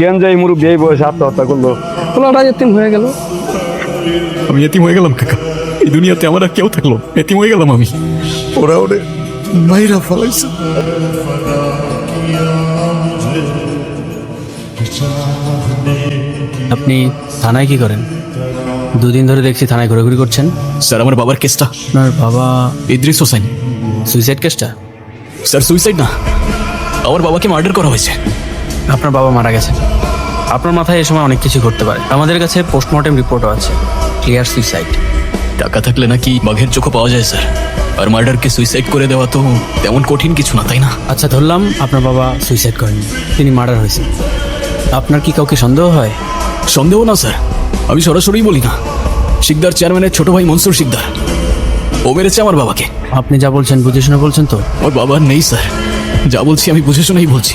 কেন যে মুরব্বী এই বয়সে আত্মহত্যা করল? পোলাটা এতিম হয়ে গেল। আমি এতিম হয়ে গেলাম কাকা। এই দুনিয়াতে আমার আর কেউ থাকল এতিম হয়ে গেলাম আমি। ওরা ওরে মাইরা ফেলাইছে। আপনি থানায় কি করেন? দুদিন ধরে দেখছি থানায় ঘোরাঘুরি করছেন। স্যার আমার বাবার কেসটা। আপনার বাবা ইদ্রিস হোসেন। সুইসাইড কেসটা? স্যার সুইসাইড না। আমার বাবাকে মার্ডার করা হয়েছে। আপনার বাবা মারা গেছেন আপনার মাথায় এ সময় অনেক কিছু ঘটতে পারে। আমাদের কাছে পোস্টমর্টেম রিপোর্টও আছে। ক্লিয়ার সুইসাইড টাকা থাকলে নাকি বাঘের চোখও পাওয়া যায় স্যার। আর মার্ডারকে সুইসাইড করে দেওয়া তো তেমন কঠিন কিছু না তাই না? আচ্ছা ধরলাম আপনার বাবা সুইসাইড করেননি। তিনি মার্ডার হয়েছেন। আপনার কি কাউকে সন্দেহ হয়? সন্দেহ না স্যার। আমি সরাসরি বলি না। শিকদার চেয়ারম্যানের ছোট ভাই মনসুর শিকদার। ও মেরেছে আমার বাবাকে। আপনি যা বলছেন বুঝে শুনে বলছেন তো? ওর বাবা নেই স্যার। যা বলছি আমি বুঝে শুনেই বলছি।